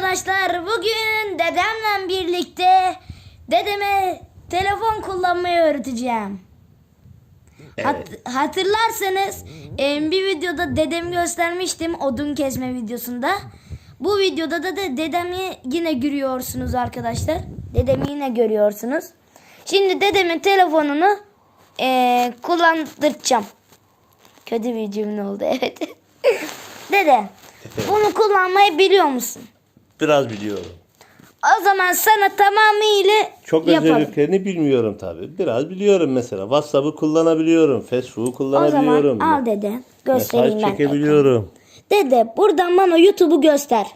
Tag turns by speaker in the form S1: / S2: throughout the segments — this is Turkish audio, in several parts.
S1: arkadaşlar bugün dedemle birlikte dedeme telefon kullanmayı öğreteceğim. Hat- hatırlarsanız bir videoda dedemi göstermiştim odun kesme videosunda. Bu videoda da, da dedemi yine görüyorsunuz arkadaşlar. Dedemi yine görüyorsunuz. Şimdi dedemin telefonunu e, kullandıracağım. Kötü bir cümle oldu evet. Dede bunu kullanmayı biliyor musun?
S2: Biraz biliyorum.
S1: O zaman sana tamamıyla
S2: Çok
S1: yapalım.
S2: özelliklerini bilmiyorum tabii. Biraz biliyorum mesela. WhatsApp'ı kullanabiliyorum. Facebook'u
S1: O
S2: kullanabiliyorum.
S1: zaman al dede göstereyim
S2: Mesaj
S1: ben.
S2: çekebiliyorum.
S1: Dede buradan bana YouTube'u göster.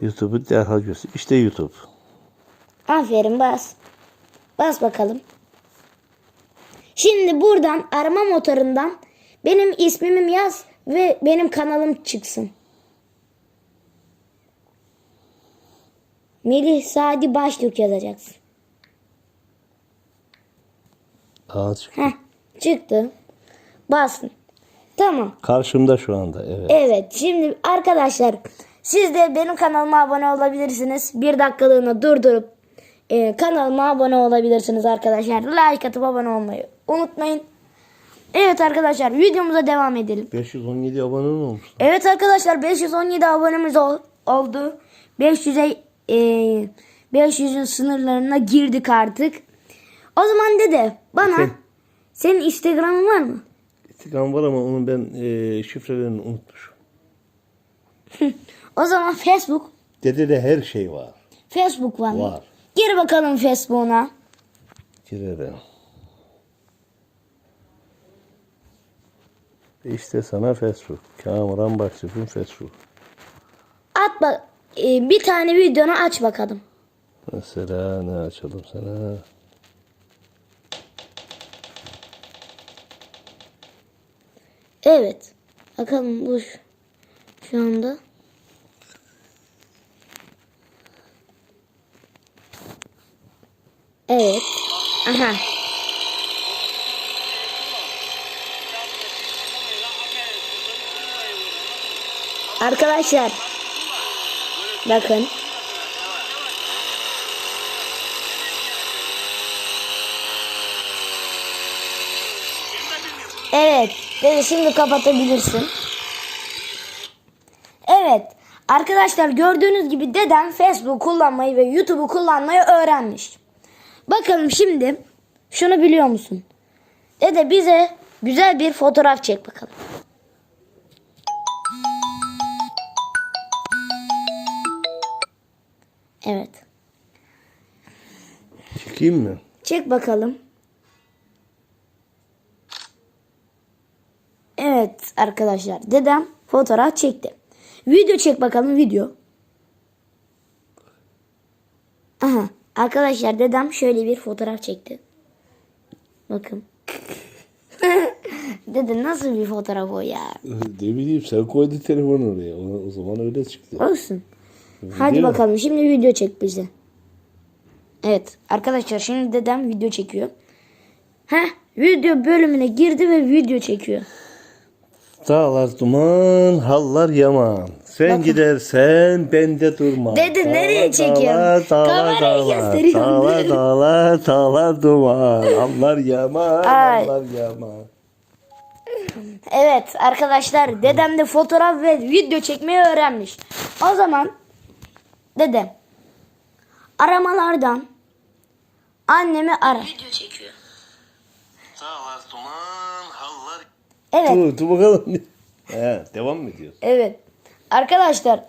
S2: YouTube'u derhal göster. İşte YouTube.
S1: Aferin bas. Bas bakalım. Şimdi buradan arama motorundan benim ismimi yaz ve benim kanalım çıksın. Melih Sadi Baştürk yazacaksın.
S2: Aa, çıktı.
S1: Heh, çıktı. Basın. Tamam.
S2: Karşımda şu anda. Evet.
S1: Evet şimdi arkadaşlar siz de benim kanalıma abone olabilirsiniz. Bir dakikalığına durdurup e, kanalıma abone olabilirsiniz arkadaşlar. Like atıp abone olmayı unutmayın. Evet arkadaşlar videomuza devam edelim.
S2: 517 abone olmuş.
S1: Evet arkadaşlar 517 abonemiz ol- oldu. 500'e e, 500'ün sınırlarına girdik artık. O zaman dede bana
S2: Efendim?
S1: senin Instagram'ın var mı?
S2: İstikam var ama onun ben e, şifrelerini unutmuşum.
S1: O zaman Facebook
S2: Dede de her şey var.
S1: Facebook var mı?
S2: Var.
S1: Gir bakalım Facebook'una.
S2: Girelim. İşte sana Facebook. Kamuran Başçık'ın Facebook.
S1: At bak e, bir tane videonu aç bakalım.
S2: Mesela ne açalım sana?
S1: Evet. Bakalım bu şu, şu anda. Evet. Aha. Arkadaşlar. Bakın. Evet. Dedi şimdi kapatabilirsin. Evet. Arkadaşlar gördüğünüz gibi dedem Facebook kullanmayı ve YouTube'u kullanmayı öğrenmiş. Bakalım şimdi şunu biliyor musun? Dede bize güzel bir fotoğraf çek bakalım. Evet.
S2: Çekeyim mi?
S1: Çek bakalım. Evet arkadaşlar dedem fotoğraf çekti. Video çek bakalım video. Aha arkadaşlar dedem şöyle bir fotoğraf çekti. Bakın. Dede nasıl bir fotoğraf o ya?
S2: Ne bileyim sen koydun telefonu oraya. O, o zaman öyle çıktı.
S1: Olsun. Hadi bakalım şimdi video çek bize. Evet arkadaşlar şimdi dedem video çekiyor. Heh video bölümüne girdi ve video çekiyor.
S2: Dağlar duman, hallar yaman. Sen gidersen ben de durmam.
S1: Dede, nereye
S2: Dağlar,
S1: çekiyorsun?
S2: Dağlar,
S1: Kamerayı
S2: dağlar, dağlar, dağlar, dağlar duman. Hallar yaman,
S1: Ay.
S2: hallar yaman.
S1: Evet arkadaşlar dedem de fotoğraf ve video çekmeyi öğrenmiş. O zaman dedem aramalardan annemi ara. Video çekiyor.
S2: Dağlar duman, hallar...
S1: Evet
S2: Dur, dur bakalım. He, devam mı ediyorsun?
S1: evet. Arkadaşlar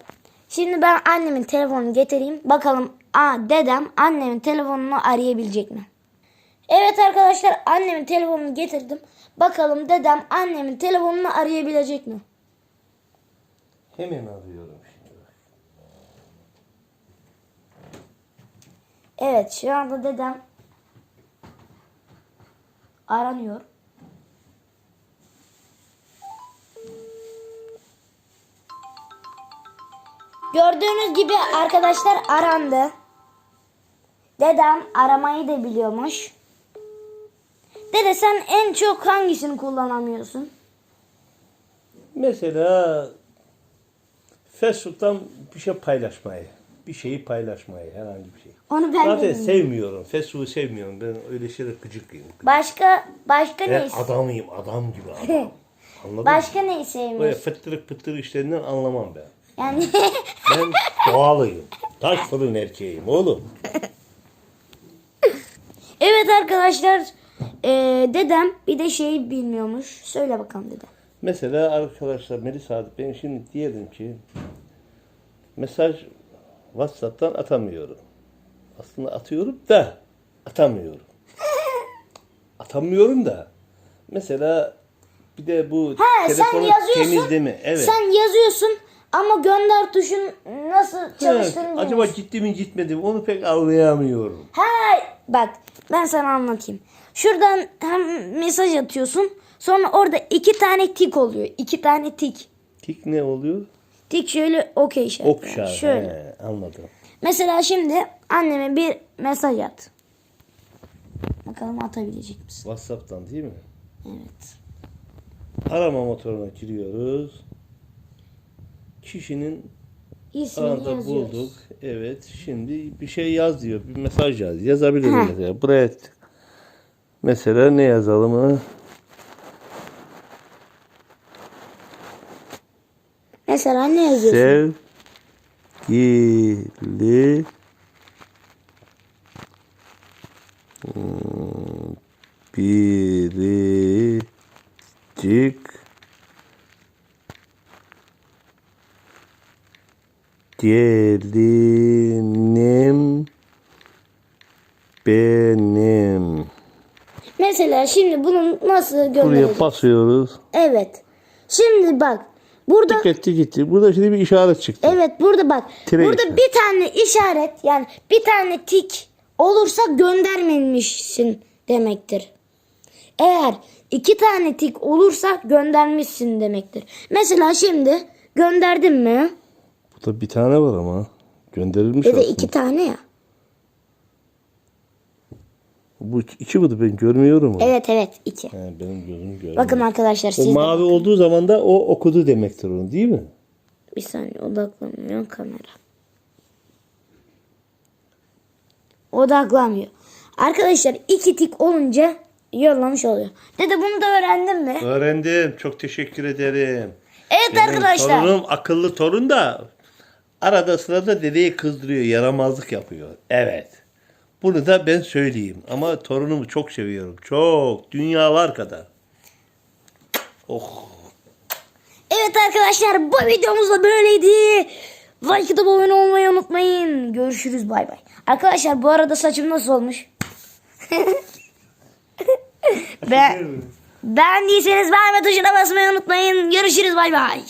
S1: şimdi ben annemin telefonunu getireyim. Bakalım aa, dedem annemin telefonunu arayabilecek mi? Evet arkadaşlar annemin telefonunu getirdim. Bakalım dedem annemin telefonunu arayabilecek mi?
S2: Hemen arıyorum şimdi.
S1: Evet şu anda dedem aranıyor. Gördüğünüz gibi arkadaşlar arandı. Dedem aramayı da biliyormuş. Dede sen en çok hangisini kullanamıyorsun?
S2: Mesela Facebook'tan bir şey paylaşmayı. Bir şeyi paylaşmayı herhangi bir şey.
S1: Onu ben
S2: Zaten
S1: bilmiyorum.
S2: sevmiyorum. Food sevmiyorum. Ben öyle şeyler gıcıkıyım.
S1: Başka başka
S2: Ben
S1: ne?
S2: adamıyım. Adam gibi adam. Anladın mı?
S1: Başka neyi
S2: Böyle
S1: sevmiyorsun?
S2: fıttırık pıttırık işlerinden anlamam ben.
S1: Yani
S2: Ben doğalıyım. Taş fırın erkeğim oğlum.
S1: evet arkadaşlar eee, dedem bir de şeyi bilmiyormuş. Söyle bakalım dedem.
S2: Mesela arkadaşlar Melis abi ben şimdi diyelim ki mesaj WhatsApp'tan atamıyorum. Aslında atıyorum da atamıyorum. Atamıyorum da. Mesela bir de bu
S1: Ha sen
S2: telefonu
S1: yazıyorsun.
S2: temizleme. Evet.
S1: Sen yazıyorsun ama gönder tuşun nasıl çalıştığını
S2: acaba
S1: bilmiyorsun.
S2: gitti mi gitmedi mi onu pek anlayamıyorum.
S1: Ha bak ben sana anlatayım. Şuradan hem mesaj atıyorsun. Sonra orada iki tane tik oluyor. İki tane tik.
S2: Tik ne oluyor?
S1: Tik şöyle okey işareti.
S2: Ok işareti.
S1: Şöyle.
S2: He, anladım.
S1: Mesela şimdi anneme bir mesaj at. Bakalım atabilecek misin?
S2: WhatsApp'tan değil mi?
S1: Evet.
S2: Arama motoruna giriyoruz. Kişinin
S1: İsmini
S2: Arada
S1: yazıyoruz.
S2: bulduk. Evet. Şimdi bir şey yaz diyor. Bir mesaj yaz. Mesela. Buraya mesela ne yazalım ha?
S1: Mesela ne yazıyorsun?
S2: Sevgili biricik gelinim benim.
S1: Mesela şimdi bunu nasıl
S2: Buraya
S1: göndereceğiz?
S2: basıyoruz.
S1: Evet. Şimdi bak. Burada
S2: Gitti gitti. Burada şimdi bir işaret çıktı.
S1: evet burada bak.
S2: Tire
S1: burada
S2: işareti.
S1: bir tane işaret yani bir tane tik olursa göndermemişsin demektir. Eğer iki tane tik olursa göndermişsin demektir. Mesela şimdi gönderdim mi?
S2: Burada bir tane var ama. Gönderilmiş
S1: da
S2: aslında.
S1: iki tane ya.
S2: Bu iki mıydı ben görmüyorum onu.
S1: Evet evet iki.
S2: He, benim gözüm görmüyor.
S1: Bakın arkadaşlar
S2: o
S1: siz de
S2: mavi olduğu zaman da o okudu demektir onu değil mi?
S1: bir saniye odaklanmıyor kamera. Odaklanmıyor. Arkadaşlar iki tik olunca yollamış oluyor. Dede bunu da öğrendin mi?
S2: Öğrendim. Çok teşekkür ederim.
S1: Evet
S2: Benim
S1: arkadaşlar.
S2: Torunum akıllı torun da arada sırada dedeyi kızdırıyor. Yaramazlık yapıyor. Evet. Bunu da ben söyleyeyim. Ama torunumu çok seviyorum. Çok. Dünyalar kadar. Oh.
S1: Evet arkadaşlar bu videomuz da böyleydi. Like atıp abone olmayı unutmayın. Görüşürüz bay bay. Arkadaşlar bu arada saçım nasıl olmuş? ben, beğendiyseniz beğenme tuşuna basmayı unutmayın. Görüşürüz bay bay.